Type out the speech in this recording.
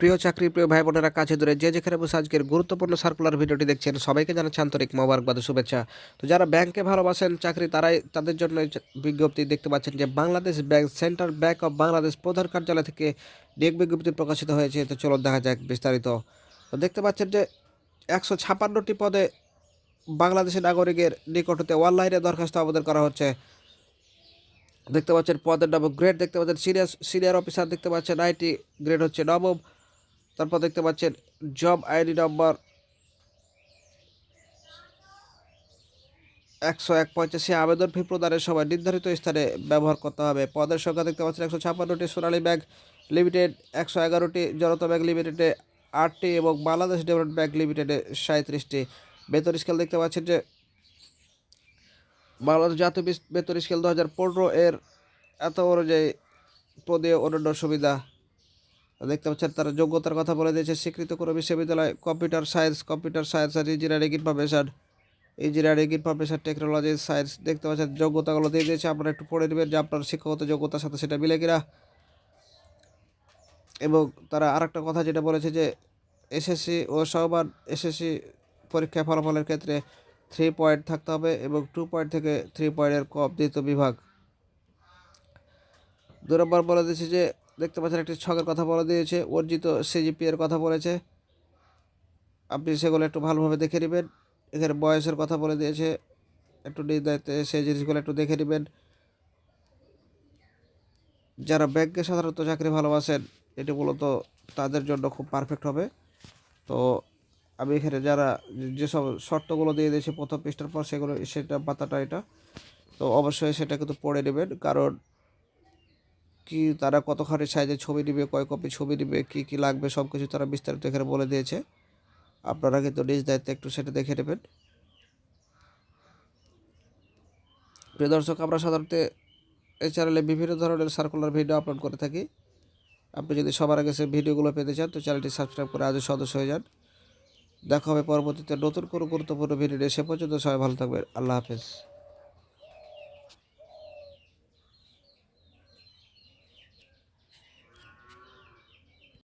প্রিয় চাকরি, প্রিয় ভাই বোনেরা কাছে দূরে যে যেখানে বসে আজকের গুরুত্বপূর্ণ সার্কুলার ভিডিওটি দেখছেন, সবাইকে জানাচ্ছি আন্তরিক মোবারকবাদ শুভেচ্ছা। তো যারা ব্যাংকে ভালোবাসেন চাকরি, তারাই তাদের জন্য বিজ্ঞপ্তি দেখতে পাচ্ছেন যে Bangladesh bank central bank of Bangladesh প্রধান কার্যালয় থেকে নিয়োগ বিজ্ঞপ্তি প্রকাশিত হয়েছে। তো চলো দেখা যাক বিস্তারিত। তো দেখতে পাচ্ছেন যে একশো ছাপান্নটি পদে বাংলাদেশের নাগরিকের নিকট হতে অনলাইনে দরখাস্ত আবেদন করা হচ্ছে। দেখতে পাচ্ছেন পদের নাম গ্রেড দেখতে পাচ্ছেন সিনিয়র সিনিয়র অফিসার দেখতে পাচ্ছেন আইটি গ্রেড হচ্ছে নবম। তারপর দেখতে পাচ্ছেন জব আইডি নম্বর একশো এক পঁচাশি। আবেদন ফি প্রদানের সময় নির্ধারিত স্থানে ব্যবহার করতে হবে। পদের সংখ্যা দেখতে পাচ্ছেন একশো ছাপ্পান্নটি সোনালী ব্যাংক লিমিটেড একশো এগারোটি জনতা ব্যাংক লিমিটেডে আটটি এবং বাংলাদেশ ডেভেলপমেন্ট ব্যাংক লিমিটেডে সাঁত্রিশটি বেতন স্কেল দেখতে পাচ্ছেন যে বাংলাদেশ জাতীয় বেতন স্কেল দু হাজার পনেরো এর এত অনুযায়ী পদে অন্যান্য সুবিধা দেখতে পাচ্ছেন, তারা যোগ্যতার কথা বলে দিয়েছে। স্বীকৃত কোনো বিশ্ববিদ্যালয়, কম্পিউটার সায়েন্স কম্পিউটার সায়েন্স আর engineering information. Engineering information technology, science, দেখতে পাচ্ছেন, যোগ্যতাগুলো দিয়ে দিয়েছে। আপনারা একটু পড়ে নেবেন যে আপনার শিক্ষাগত যোগ্যতার সাথে সেটা মিলে কিনা। এবং তারা আরেকটা কথা যেটা বলেছে যে, এসএসসি ও সমান এসএসসি পরীক্ষা ফলাফলের ক্ষেত্রে থ্রি পয়েন্ট থাকতে হবে এবং টু পয়েন্ট থেকে থ্রি পয়েন্টের কম দ্বিতীয় বিভাগ। দু নম্বর বলে দিয়েছে যে দেখতে পাচ্ছেন একটি ছকের কথা বলে দিয়েছে, অর্জিত সিজিপি এর কথা বলেছে। আপনি সেগুলো একটু ভালোভাবে দেখে নেবেন। এখানে বয়সের কথা বলে দিয়েছে, একটু নির্ধারিত সেই জিনিসগুলো একটু দেখে নেবেন। যারা ব্যাংকে সাধারণত চাকরি ভালোবাসেন, এটি মূলত তাদের জন্য খুব পারফেক্ট হবে। তো আমি এখানে যারা যেসব শর্তগুলো দিয়ে দিয়েছি প্রথম পৃষ্ঠার পর সেগুলো, সেটা পাতাটা এটা। তো অবশ্যই সেটা কিন্তু পড়ে নেবেন, কারণ কি তারা কত কতখানি সাইজের ছবি নেবে, কয় কপি ছবি নেবে, কী কী লাগবে সব কিছু তারা বিস্তারিত এখানে বলে দিয়েছে। আপনারা কিন্তু নিজ দায়িত্বে একটু সেটা দেখে নেবেন। প্রিয় দর্শক, আমরা সাধারণত এই চ্যানেলে বিভিন্ন ধরনের সার্কুলার ভিডিও আপলোড করে থাকি। আপনি যদি সবার আগে সেই ভিডিওগুলো পেতে চান, তো চ্যানেলটি সাবস্ক্রাইব করে আজও সদস্য হয়ে যান। দেখা হবে পরবর্তীতে নতুন কোনো গুরুত্বপূর্ণ ভিডিও সে পর্যন্ত সবাই ভালো থাকবেন। আল্লাহ হাফেজ।